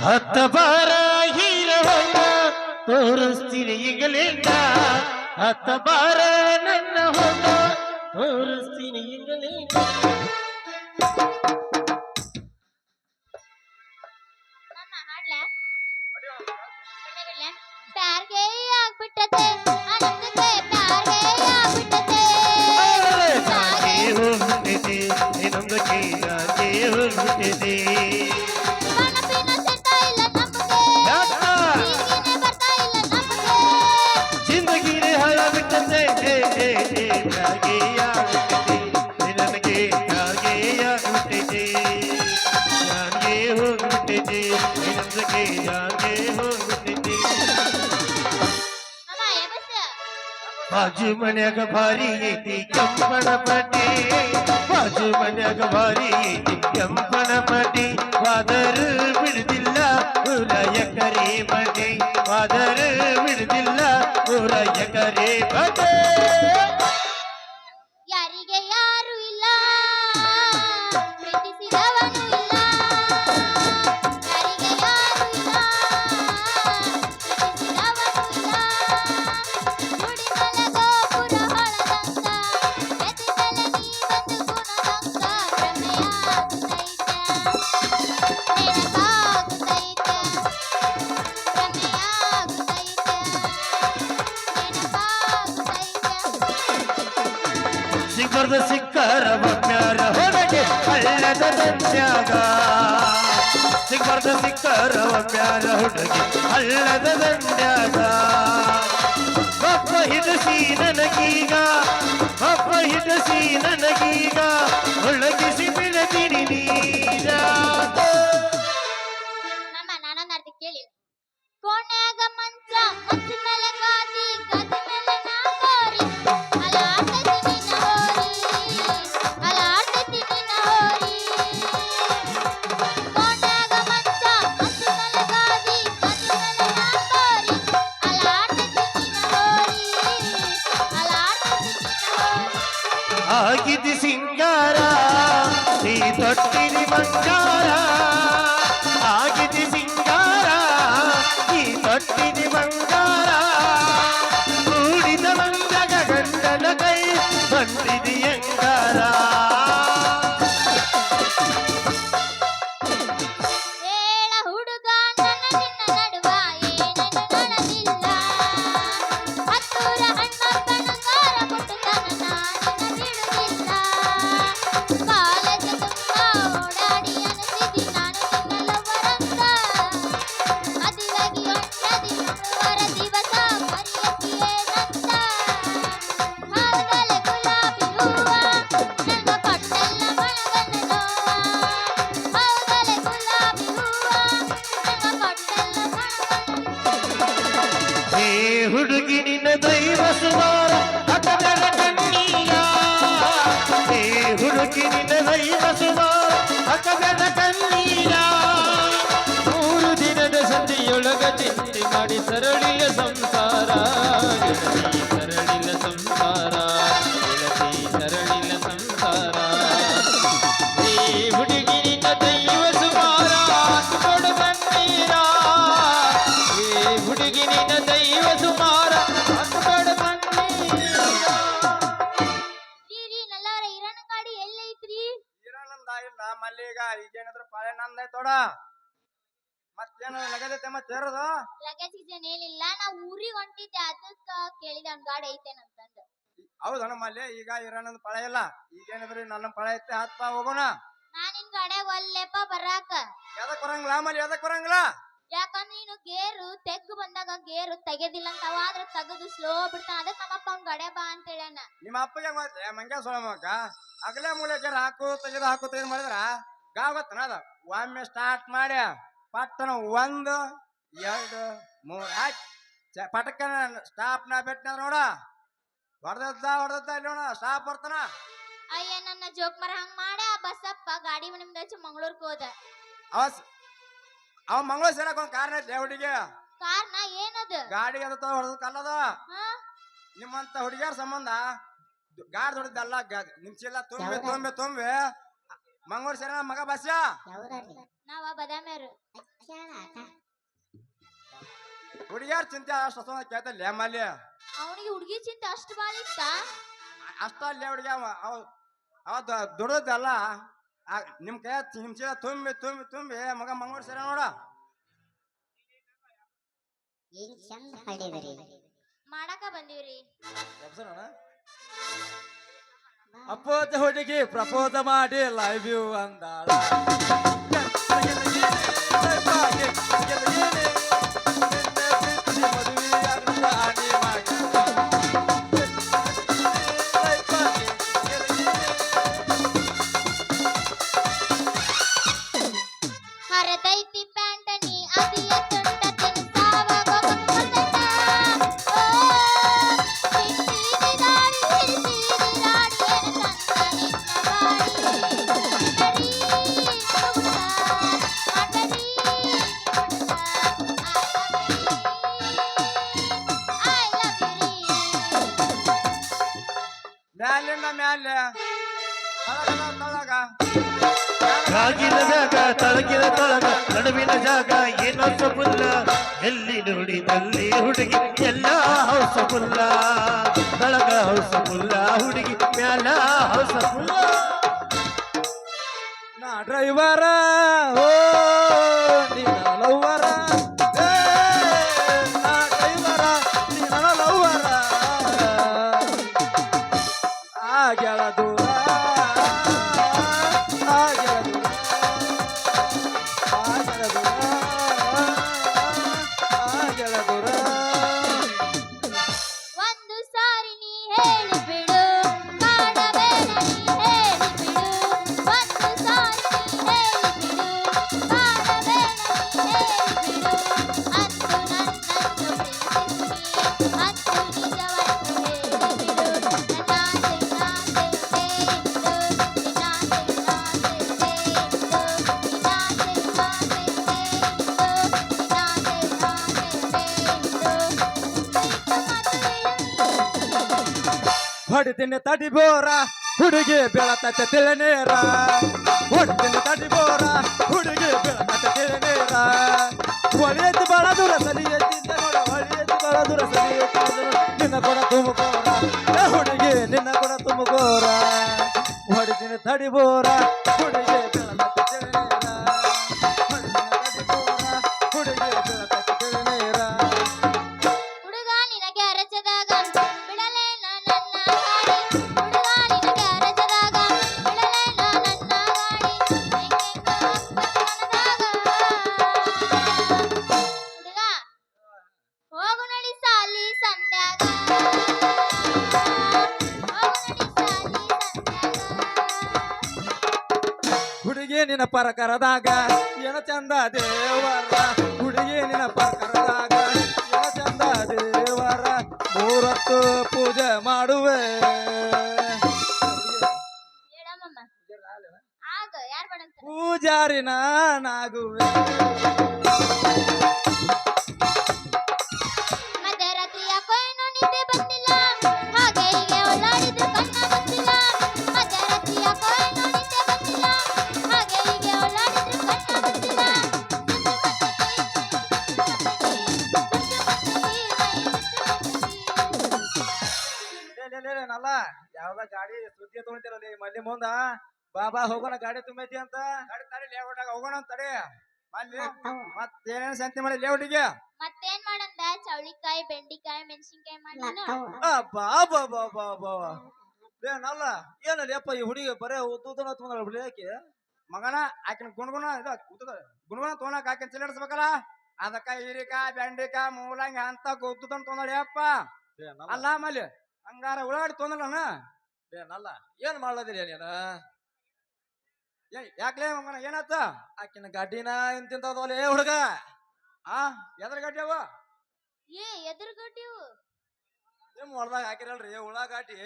ಹತ್ತ ಬಾರ ಹೀರವನ್ನ ತೋರಿಸ್ತೀನಿ ಈಗಲಿಂದ. ಹತ್ತ ಬಾರ ನನ್ನ ಹೊನ್ನ ತೋರಿಸ್ತೀನಿ ಈಗಲಿಂದ? ಪ್ಯಾರ್ಗೆ ಆಗ್ಬಿಟ್ಟತೆ ಅನಂತತೆ ಪ್ಯಾರ್ಗೆ ಆಗ್ಬಿಟ್ಟತೆ. ಜಾಗೆ ಹೋಗ್ಬಿಟ್ಟಿದೆ ಇನ್ನೊಂದಕ್ಕೆ ಜಾಗೆ ಹೋಗ್ಬಿಟ್ಟಿದೆ ಬಾಜು ಮನ್ಯಾಗ ಭಾರಿ ಐತಿ ಕೆಂಪಣ ಪಟ್ಟಿ ಬಾಜು ಮನ್ಯಾಗ ಭಾರಿ ಐತಿ ಸಿಕ್ಕರ ಪ್ಯಾರ ಹುಡುಗಿ ಅಲ್ಲದ ದಂಡ್ಯಾದ. ಒಬ್ಬ ಹಿಡಸಿ ನನಗೀಗ ಒಬ್ಬ ಹಿಡಸಿ ನನಗೀಗ ಹೋರಿ ಆಗಿದ್ದಿ ಸಿಂಗಾರ ನೀ ತೊಟ್ಟಿನಿ ಬಂಗಾರ ಆಗಿದ್ದಿ ಸಿಂಗಾರ ನೀ ತೊಟ್ಟಿನಿ ಬಂಗಾರ ಕೂಡಿದ ಮಂದಗ ಗಂಡನ ಕೈ ಬಂದಿದಿ ಅಂಗಾರ ಹುಡುಗಿ ನಿನ್ನ ದೈವ ಸುಮಾರ ಹಠದರ ಕಣ್ಣೀರ. ಹೇ ಹುಡುಗಿ ನಿನ್ನ ದೈವ ಸುಮಾರ ಹಠದರ ಕಣ್ಣೀರ. ಮೂರು ದಿನದ ಸಂಧಿಯೊಳಗ ಚಿಂತೆ ಮಾಡಿ ಸರಳಿಯ ಸಂಸಾರ. ಈಗೇನಿದ್ರು ಪಾಳೆ ನಂದೈ ತೋಡ. ಮತ್ತೇನು ನಗದೈತೆ ಮತ್ತೆ ಇರೋದು ಲಗೇಜ್ ಗಿಜೇನ್ ಏನಿಲ್ಲ ನಾ ಊರಿಗೆ ಹೊಂಟಿದ್ದೆ ಅದಕ್ಕ ಕೇಳಿದ ಅವ್ನ ಗಾಡಿ ಐತೇನಂತಂದ ಹೌದಣ್ಣ ಮಲ್ಲಿ ಈಗ ಇರೋಣ ಪಳೆ ಇಲ್ಲ. ಈಗೇನಾದ್ರು ನನ್ನ ಪಳೆ ಐತೆ ಹತ್ ಬಾ ಹೋಗೋಣ. ನಾನ್ ನಿನ್ ಗಾಡ್ಯಾಗ ಒಲ್ಲೆಪ್ಪ ಬರಾಕ. ಎದಕ್ ಬರಂಗಿಲ್ಲ ಮಲ್ಲಿ ಎದಕ್ ಬರಂಗಿಲ್ಲ? ಯಾಕಂದ್ರೆ ನೀನು ಗೇರು ತೆಗ್ಗು ಬಂದಾಗ ಗೇರು ತೆಗೆದಿಲ್ಲ ಅಂತ ಅವ ಆದ್ರೆ ತೆಗೆದು ಸ್ಲೋ ಬಿಡ್ತಾ ಅದಕ್ಕೆ ನಮ್ಮಪ್ಪ ಅವ್ನ ಗಡೆ ಬಾ ಅಂತ ಹೇಳ್ಯಾನ ನಿಮ್ಮ ಅಪ್ಪಗೆ ಮಂಗ್ಯ ಅಗಲ ಅಗಲೇ ಮೂಲೆ ಜರ ಹಾಕು ತೆಗೆದು ಹಾಕು ತೆಗೆದು ಮಾಡಿದ್ರ? ಗಾವ್ ಗೊತ್ತನ ಅದ ಒಮ್ಮೆ ಸ್ಟಾರ್ಟ್ ಮಾಡಿ ಪಟ್ಟನ ಒಂದು ಎರಡು ಮೂರು. ಹಾಕಿ ಪಟಕನ ಸ್ಟಾಪ್ ನಾ ಬೆಟ್ಟ ನೋಡ. ಹೊಡೆದದ್ದ ಹೊಡೆದದ್ದ ಇಲ್ಲಿ ನೋಡ. ಸ್ಟಾಪ್ ಬರ್ತಾನ. ಅಯ್ಯ ನನ್ನ ಜೋಕ್ ಮರ ಹಂಗ ಮಾಡ ಬಸ್ಸಪ್ಪ ಬಸಪ್ಪ ಗಾಡಿ ನಿಮ್ದು ಹಚ್ಚಿ ಮಂಗಳೂರ್ಗೆ ಹೋದ. ಅವ ಅವ ಮಂಗಳೂರು ಸೇರಕ್ ಒಂದ್ ಕಾರಣ ಐತೆ ಹುಡುಗಿ? ಕಾರಣ ಏನದು? ಗಾಡಿ ಅದ ಹೊಡೆದ ಕಲ್ಲದ? ಹಾ? ನಿಮ್ಮಂತ ಹುಡುಗಿಯರ ಸಂಬಂಧ ಗಾಡಿ ಹೊಡೆದಲ್ಲ ನಿಮ್ ಚೀಲ ತುಂಬೆ ತುಂಬಿ ತುಂಬಿ. ಮಂಗಳೂರು ಸೇರ ಮಗ ಬಸ್ಯ ನಾವ ಬದಾಮ್ಯಾರು. ಹುಡುಗಿಯಾರ ಚಿಂತೆ ಅಷ್ಟು ಅಸಂದ ಕೇಳ್ತಲ್ಲ ಮಲ್ಲಿ ಅವನಿಗೆ ಹುಡುಗಿ ಚಿಂತೆ ಅಷ್ಟು ಬಾಳ ಇತ್ತ? ಅಷ್ಟಲ್ಲೇ ಹುಡುಗಿ ಅವ ಅವ ದುಡಿದಲ್ಲ. ನಿಮ್ ಕೈ ನಿಮ್ ಚೀಲ ತುಂಬಿ ತುಂಬಿ ತುಂಬಿ ಮಗ ಮಂಗಳೂರು ಸೇರ ನೋಡ. ಮಾಡಾಕ ಬಂದೀವ್ರಿ. ಅಪ್ಪೋತ ಹುಡುಗಿ ಪ್ರಪೋಸ ಮಾಡಿ ಲೈವ್ ಯು ಅಂದಾಳ. ಕಾಗಿನ ಜಾಗ ತಳಗಿನ ತಳಗ, ನಡುವಿನ ಜಾಗ, ಏನೋ ಸಬುಲ್ಲ. ಎಲ್ಲಿ ನೋಡಿದಲ್ಲಿ ಹುಡುಗಿ, ಎಲ್ಲ ಹೌಸಪುಲ್ಲ ತಳಗ ಹೌಸಪುಲ್ಲ ಹುಡುಗಿ, ಮ್ಯಾಲ ಹೌಸಪುಲ್ಲ ನಾ ಡ್ರೈವರ, ಓ ನಾ ಲವ್ವರ. ಆಗ್ಯಾಳ ಹೊಡಿತೀನಿ ತಡಿ ಬೋರ. ಹುಡುಗಿ ಬೆಳತತೆ ತಿಳನೇರ. ಹೊಟ್ಟಿನ ತಡಿ ಬೋರ. ಹುಡುಗಿ ಬೆಳತತೆ ತಿಳನೇರ. ಹೊಳಿಯತಿ ಬಾಳ ದೂರ ಸಲಿ ಎತ್ತಿದ್ದ ನೋಡ ಹೊಳಿಯತಿ ಬಾಳ ದೂರ ಸಲಿ ಎತ್ತಿದ್ದ ನೋಡ. ನಿನ್ನ ಕೊಡ ತುಮಕೋರ. ಏ ಹುಡುಗಿ, ನಿನ್ನ ಕೊಡ ತುಮಕೋರ. ಹೊಡಿತೀನಿ ತಡಿ ನಿನ್ನ ಪರಕರದಾಗ ಏನ ಚಂದ ದೇವರ ಹುಡುಗಿ ನಿನ್ನ ಪರಕರದಾಗ ಏನ ಚಂದ ದೇವರ ಮೂರತ್ತು ಪೂಜೆ ಮಾಡುವೆ. ಪೂಜಾರಿನ ಆಗ ಬಾಬಾ ಹೋಗೋಣ ಗಾಡಿ ತುಂಬೈತಿ ಅಂತ? ತಡಿ ತಡಿ ಲೇಔಟಾಗ ಹೋಗೋಣ ಅಂತ ತಡಿ. ಅಲ್ಲಿ ಮತ್ತೇನೇನು ಸಂತಿ ಮಾಡಿ ಲೇಔಟಿಗೆ ಮತ್ತೇನ್ ಮಾಡಂದ ಚೌಳಿಕಾಯಿ ಬೆಂಡಿಕಾಯಿ ಮೆಣಸಿನ್ಕಾಯಿ ಮಾಡಿನ ಬಾ ಬಾ ಬಾ ಬಾ ಬಾ. ಲೇ ನಲ್ಲ ಏನಲ್ಲಿ ಅಪ್ಪ ಈ ಹುಡುಗಿ ಬರೇ ಉದ್ದುದನ ತೊಗೊಂಡಳ ಬಿಳಿಯಾಕೆ ಮಗನ ಆಕಿನ ಗುಣಗುಣ ಇದು ಉದ್ದದ ಗುಣಗುಣ ತೊಗೊಳಕ್ ಆಕಿನ ಚಿಲ್ಲಡಿಸ್ಬೇಕಲ್ಲ ಅದಕ್ಕ ಹೀರಿಕಾಯಿ ಬೆಂಡಿಕಾಯಿ ಮೂಲಂಗಿ ಅಂತ ಉದ್ದುದನ್ ತೊಗೊಂಡ್ರಿ ಅಪ್ಪ ಅಲ್ಲ ಆಮೇಲೆ ಹಂಗಾರ ಉಳ್ಳಾಡಿ ತೊಂದಲನ ಲೇ ನಲ್ಲ ಏನ್ ಮಾಡ್ಲದಿರಿ ನೀನ? ಯಾಕ್ಲೇ ಮಗನ ಏನಾತ ಆಕಿನ ಗಡ್ಡಿನ ಇಂತಿಂತದಲ್ಲ ಏ ಹುಡುಗ? ಆ ಎದ್ರ ಗಡ್ಡಿ ಅವ? ಏ ಗಡ್ಡಿ ನಿಮ್ ಹೊಲದಾಗ ಹಾಕಿರಲ್ರಿ ಉಳ್ಳಾಗಾಟಿ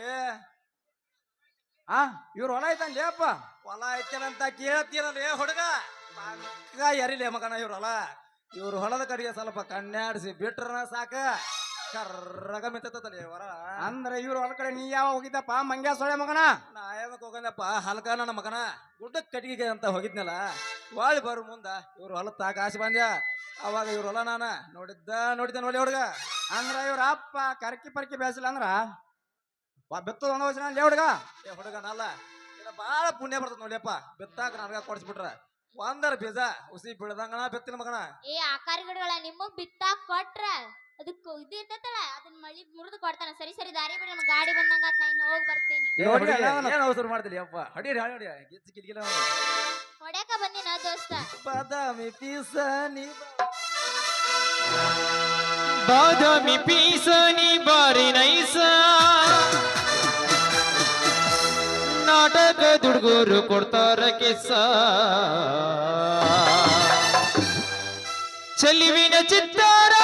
ಆ ಇವ್ರ ಹೊಲ ಐತನ್ಲೇ ಅಪ್ಪ? ಹೊಲ ಐತೇನಂತ ಕೇಳ್ತೀರಲ್ಲ ಏ ಹುಡುಗ? ಎರಿಲೆ ಮಗನ ಇವ್ರ ಹೊಲ. ಇವ್ರ ಹೊಲದ ಕಡೆಗೆ ಸ್ವಲ್ಪ ಕಣ್ಣಾಡಿಸಿ ಬಿಟ್ರನ ಸಾಕ. ಕರ್ರಗ ಮಿತ್ತತಲ್ಲ ಹೊರ ಅಂದ್ರೆ ಇವ್ರ ಹೊಲ ಕಡೆ ನೀ ಯಾವ ಹೋಗಿದ್ದಪ್ಪ? ಮಂಗ್ಯ ಸೊಳೆ ಮಗನ? ನಾ ಏನಕ್ಕೆ ಹೋಗಂದಪ್ಪ? ಹಲ್ಕ ನನ್ನ ಮಗನ. ಗುಡ್ಡ ಕಟ್ಟಿಗೆ ಅಂತ ಹೋಗಿದ್ನಲ್ಲ ವಾಳಿ ಬರು ಮುಂದ ಇವ್ರು ಹೊಲ ತಾಕ ಆಸೆ ಬಂದ್ಯ? ಅವಾಗ ಇವ್ರಲ್ಲ ನಾನ ನೋಡಿದ್ದ ನೋಡಿದ್ದ ನೋಡಿ ಹುಡುಗ. ಅಂದ್ರ ಇವ್ರ ಅಪ್ಪ ಕರ್ಕಿ ಪರ್ಕಿ ಬೇಸಿಲ್ಲ ಅಂದ್ರ? ಬೆತ್ತದ ಒಂದ ವಚನ ಲೇ ಹುಡುಗ? ಏ ಹುಡುಗನಲ್ಲ ಇಲ್ಲ ಬಾಳ ಪುಣ್ಯ ಬರ್ತದ ನೋಡಿಯಪ್ಪ. ಬಿತ್ತಾಕ ನನಗ ಕೊಡ್ಸ್ಬಿಟ್ರ. ಒಂದರ ಬೀಜ ಉಸಿ ಬೀಳದಂಗಣ ಬೆತ್ತಿನ ಮಗನ. ಏ ಆಕಾರ ಗಿಡಗಳ ನಿಮಗ್ ಬಿತ್ತಾಕ್ ಕೊಟ್ರ? ಅದಕ್ಕೆ ಇದು ಇರ್ತೈತಲ್ಲ ಅದನ್ನ ಮಳಿ ಮುರಿದು ಕೊಡ್ತಾನ. ಸರಿ ಸರಿ ದಾರಿ ಬಿಡಿ ನಮ್ಗೆ ಗಾಡಿ ಬಂದಂಗ ಆತ್ ನಾ ಇನ್ನು ಹೋಗಿ ಬರ್ತೀನಿ. ಏನ್ ಅವಸರ ಮಾಡ್ತಿಲಿ ಅಪ್ಪ ಹೊಡಿರಿ ಹೊಡಿ ಗಿಚ್ಚ ಕಿಲ್ಗಿಲ ಹೊಡ್ಯಾಕ ಬಂದಿನ ದೋಸ್ತ? ಬಾದಾಮಿ ಪೀಸ ನೀ ಬಾದಾಮಿ ಪೀಸನಿ ಬಾರಿ ನೈಸ. ನಾಟಕ ದುಡ್ಗೂರು ಕೊಡ್ತಾರ ಕೆಸ ಚೆಲುವಿನ ಚಿತ್ತಾರ.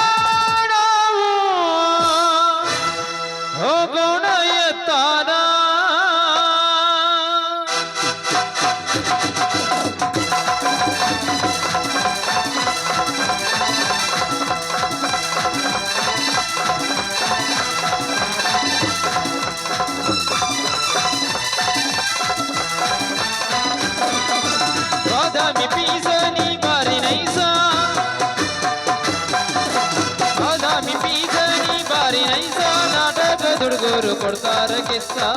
ಗುರು ಕೊಡ್ತಾರ ಕಿಸ್ತಾ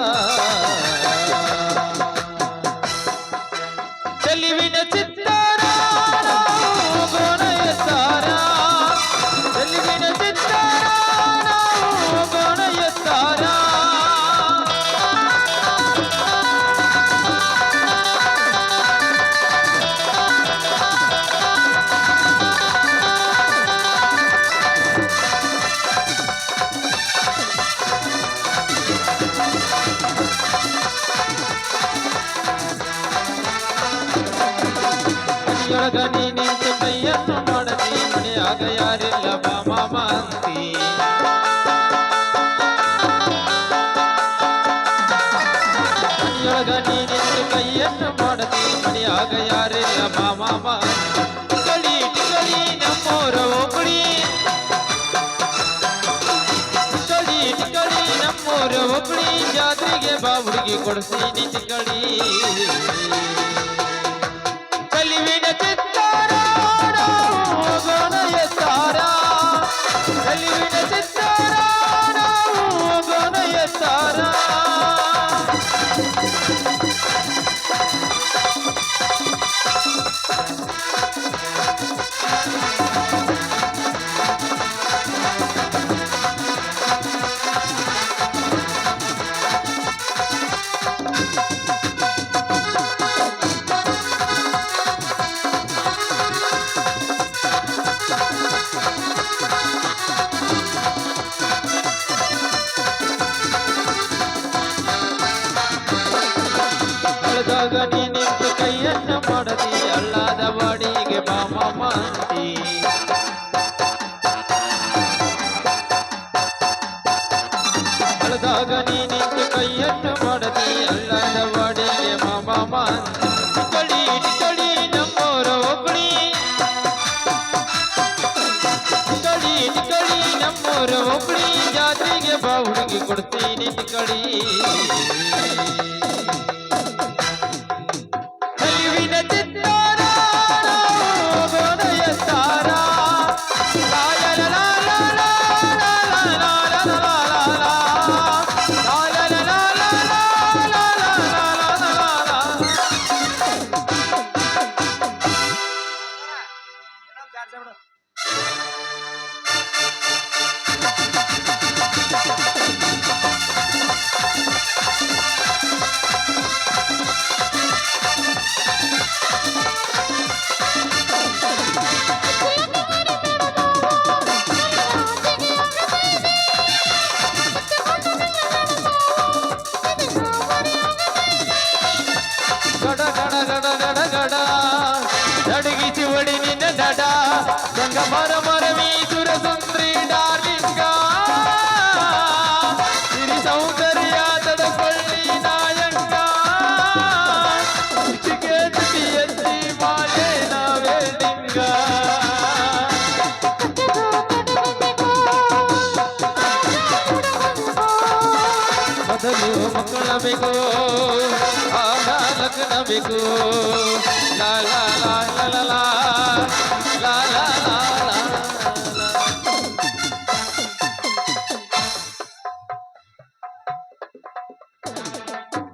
ಮಗ ನೀನೆ ಚೆನ್ನಯ್ಯನು ಮಾಡದಿ ಮನೆಯಾಗ ಯಾರಿಲ್ಲ ಮಾಮ ಅಂತಿ ಮನೆಯೊಳಗ ನೀನೆ ಚೆನ್ನಯ್ಯನು ಮಾಡದಿ ಮನೆಯಾಗ ಯಾರಿಲ್ಲ ಮಾಮ ಟಿಗಳಿ ಟಿಗಳಿ ನಮ್ಮೋರ ಒಬ್ಬಳಿ ಟಿಗಳಿ ಟಿಗಳಿ ನಮ್ಮೋರ ಹುಡುಗಿ ಕೊಡಿಸಿ ಟಿಗಳಿ ಚಿತ್ತಾರ ಹೋಗೋಣ ಎತ್ತಾರ ಕಲಿವಿನ ಚಿತ್ತಾರ ಆಗ ನೀನಿಂದು ಕೈಯನ್ನು ಮಾಡದಿ ಅಲ್ಲದ ಕಳಿ ಕಳಿ ಕಳಿ ಕಳಿ ನಮ್ಮೋರ ಜಾತಿಗೆ ಬಾ ಕೊಡ್ತೀನಿ ಕಡಿ ಮಕ್ಕಳಬೇಕು ಆ ಲಗ್ನ ಬೇಕು ಲಾ ಲಾ